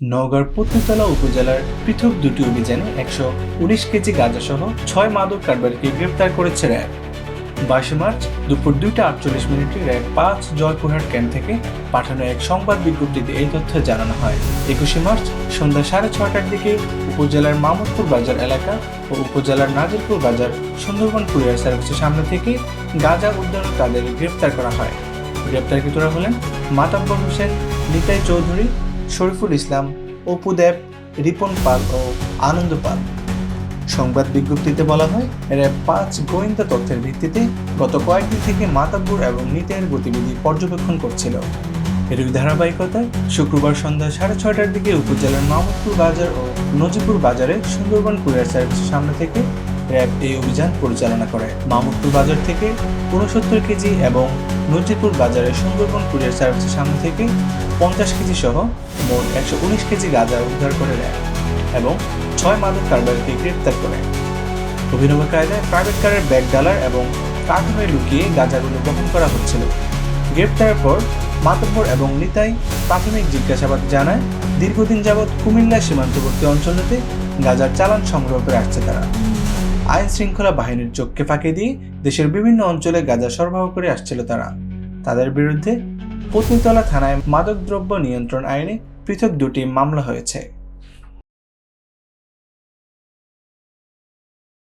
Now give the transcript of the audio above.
নওগাঁর পত্নীতলা উপজেলার পৃথক দুটি অভিযানে একশো উনিশ কেজি গাঁজাসহ ছয় মাদক কারবারিকে গ্রেপ্তার করেছে র্যাব। বাইশে মার্চ দুপুর দুইটা আটচল্লিশ মিনিটে র্যাব পাঁচ জয়পুরহাট ক্যাম্প থেকে পাঠানো এক সংবাদ বিজ্ঞপ্তিতে এই তথ্য জানানো হয়। একুশে মার্চ সন্ধ্যা সাড়ে ছয়টার দিকে উপজেলার মামুদপুর বাজার এলাকা ও উপজেলার নাজিরপুর বাজার সুন্দরবন কুরিয়ার সার্ভিসের সামনে থেকে গাঁজা উদ্ধার তাদের গ্রেপ্তার করা হয়। গ্রেপ্তারকৃতরা হলেন মাতাব্বর হোসেন, নিতাই চৌধুরী শরীফুল ইসলাম, অপু দেব, রিপন পাল ও আনন্দ পাল। সংবাদ বিজ্ঞপ্তিতে বলা হয় র্যাব পাঁচ গোয়েন্দা তথ্যের ভিত্তিতে গত কয়েকদিন থেকে মাতাব্বর এবং নিতের গতিবিধি পর্যবেক্ষণ করছিল। এরই ধারাবাহিকতায় শুক্রবার সন্ধ্যা সাড়ে ছয়টার দিকে উপজেলার মাহমুদপুর বাজার ও নজিপুর বাজারে সুন্দরবন কুরিয়ার সার্ভিসের সামনে থেকে র্যাব এই অভিযান পরিচালনা করে। মামুদপুর বাজার থেকে উনসত্তর কেজি এবং নজিপুর বাজারে সুন্দরবন কুরিয়ার সার্ভিসের সামনে থেকে পঞ্চাশ কেজি সহ মোট একশো উনিশ কেজি গাঁজা উদ্ধার করে র্যাব এবং ছয় মাদক কারবারিকে গ্রেপ্তার করে। অভিনব কায়দায় প্রাইভেট কারের ব্যাগ ডালার এবং কার্টুনে লুকিয়ে গাঁজাগুলো বহন করা হচ্ছিল। গ্রেপ্তারের পর মাতব্বর এবং নিতাই প্রাথমিক জিজ্ঞাসাবাদ জানায়, দীর্ঘদিন যাবৎ কুমিল্লা সীমান্তবর্তী অঞ্চলতে গাজার চালান সংগ্রহ করে আসছে তারা। আইন শৃঙ্খলা বাহিনীর চোখকে ফাঁকি দিয়ে দেশের বিভিন্ন অঞ্চলে গাঁজা সরবরাহ করে আসছিল তারা। তাদের বিরুদ্ধে পত্নীতলা থানায় মাদকদ্রব্য নিয়ন্ত্রণ আইনে পৃথক দুটি মামলা হয়েছে।